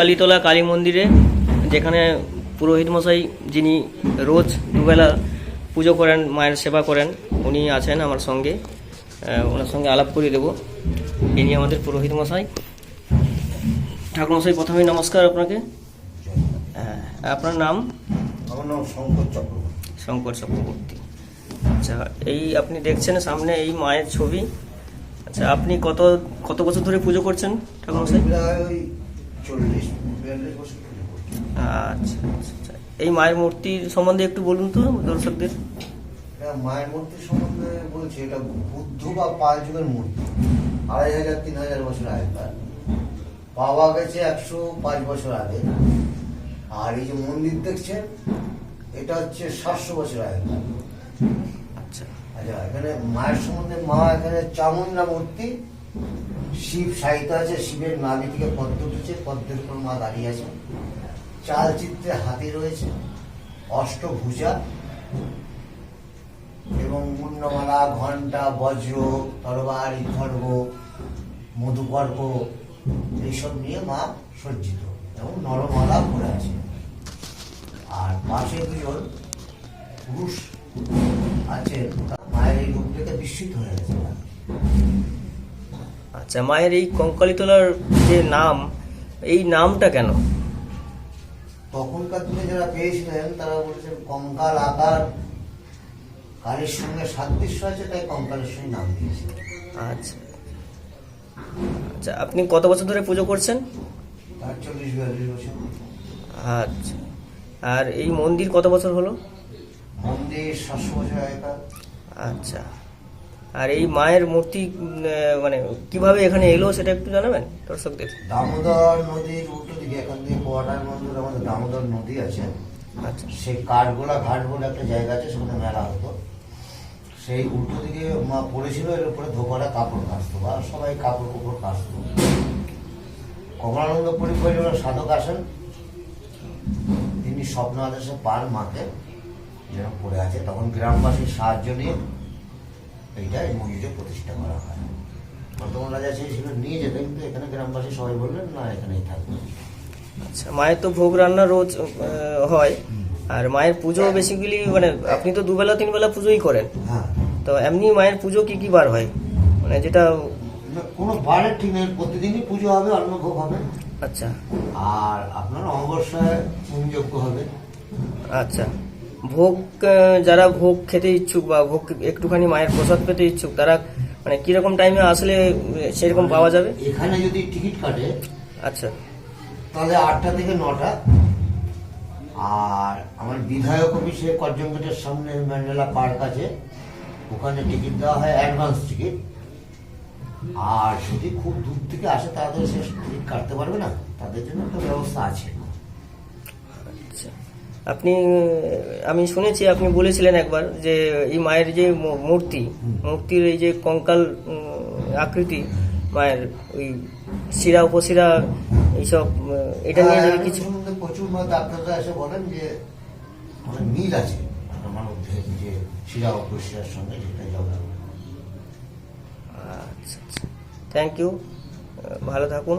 কঙ্কালীতলা কালী মন্দিরে যেখানে পুরোহিত মশাই যিনি রোজ দুবেলা পুজো করেন মায়ের সেবা করেন উনি আছেন আমার সঙ্গে। ওনার সঙ্গে আলাপ করিয়ে দেবো। ইনি আমাদের পুরোহিত মশাই। ঠাকুর মশাই প্রথমেই নমস্কার আপনাকে। হ্যাঁ, আপনার নাম? আমার নাম শঙ্কর চক্রবর্তী। শঙ্কর চক্রবর্তী। আচ্ছা এই আপনি দেখছেন সামনে এই মায়ের ছবি। আচ্ছা আপনি কত কত বছর ধরে পুজো করছেন ঠাকুর মশাই প্রায় ওই চল্লিশ বিয়াল্লিশ বছর। আচ্ছা আচ্ছা, আচ্ছা। এই মায়ের মূর্তির সম্বন্ধে একটু বলুন তো দর্শকদের। মায়ের মূর্তি সম্বন্ধে বলছি এটা বুদ্ধ বা পাল যুগের মূর্তি। আড়াই হাজার তিন হাজার বছর আগেকার। পাওয়া গেছে একশো পাঁচ বছর আগে। আর এই যে মন্দির দেখছেন এটা হচ্ছে সাতশো বছর আগেকার। আচ্ছা। আচ্ছা এখানে মায়ের সম্বন্ধে মা এখানে চামুন্ডা মূর্তি শিব সাহিত্য আছে, শিবের নাভি থেকে পদ্ম উঠেছে পদ্মের উপর মা দাঁড়িয়ে আছে। চাল চিত্রে হাতি রয়েছে, অষ্টভুজা এবং মুন্ডমালা, ঘণ্টা, বজ্র, তরবারি, খড়গ মধুপর্ক এইসব নিয়ে মা সজ্জিত এবং নরমালা পরে আছে। আর পাশে দুজন পুরুষ আছেন মায়ের এই রূপ থেকে বিস্মিত হয়ে গেছে। আচ্ছা মায়ের এই কঙ্কালীতলার যে নাম এই নামটা কেন? তখনকার দিনে যারা পেয়েছিলেন তারা বলেছেন কঙ্কাল আকার কালের সঙ্গে সাদৃশ্য আছে তাই কঙ্কালের সঙ্গে নাম দিয়েছে আচ্ছা। আচ্ছা আপনি কত বছর ধরে পুজো করছেন? তার চল্লিশ বিয়াল্লিশ বছর। আচ্ছা। আর এই মন্দির কত বছর হলো? মন্দির সাতশো বছর আগেকার। আচ্ছা। আর এই মায়ের মূর্তি মানে কীভাবে এখানে এলো সেটা একটু জানাবেন দর্শকদের? দামোদর নদীর উল্টো দিকে এখান থেকে কোয়াটার মন্দির আমাদের দামোদর নদী আছে। আচ্ছা। সেই কাঠগোলা ঘাট বলে একটা জায়গা আছে সেখানে মেলা হতো। সেই উল্টো দিকে মা পড়েছিল এর উপরে ধোপারা কাপড় কাচতো বা সবাই কাপড় কুপড় কাচতো। কমলানন্দ পরিপরিবার সাধক আসেন। তিনি স্বপ্ন আদেশে পান মাকে যেন পড়ে আছে। তখন গ্রামবাসীর সাহায্য নিয়ে এইটা এই মন্দিরে প্রতিষ্ঠা করা হয়। বর্তমান রাজা চেয়েছিল নিয়ে যেতে কিন্তু এখানে গ্রামবাসী সবাই বললেন না এখানেই থাকবে। আচ্ছা মায়ের তো ভোগ রান্না রোজ হয় আর মায়ের পুজো বেসিক্যালি মানে আপনি তো দুবেলা তিন বেলা পুজোই করেন। হ্যাঁ। তো এমনি মায়ের পুজো কি কি বার হয়? মানে যেটা কোনো বারের ঠিক নেই প্রতিদিনই পুজো হবে অন্নভোগ হবে। আচ্ছা। আর আপনার অমাবস্যায় হবে। আচ্ছা। ভোগ যারা ভোগ খেতে ইচ্ছুক বা ভোগ একটুখানি মায়ের প্রসাদ পেতে ইচ্ছুক তারা মানে কীরকম টাইমে আসলে সেরকম পাওয়া যাবে? এখানে যদি টিকিট কাটে আচ্ছা। তাহলে আটটা থেকে নটা। আর আমার বিধায়ক অফিসে করজন গেটের সামনে ম্যান্ডেলা পার্ক আছে ওখানে টিকিট দেওয়া হয় অ্যাডভান্স টিকিট। আর যদি খুব দূর থেকে আসে তারা তো সে টিকিট কাটতে পারবে না। তাদের জন্য একটা ব্যবস্থা আছে। আচ্ছা। আপনি আমি শুনেছি আপনি বলেছিলেন একবার যে এই মায়ের যে মূর্তি মূর্তির এই যে কঙ্কাল আকৃতি মায়ের ওই শিরা উপশিরা এইসব এটা নিয়ে যদি হ্যাঁ, কিছু প্রচুর মত ডাক্তাররা এসে বলেন যে অনেক মিল আছে আমার মধ্যে যে শিরা অপরিষ্কার সঙ্গে যেটা আচ্ছা আচ্ছা। থ্যাংক ইউ ভালো থাকুন।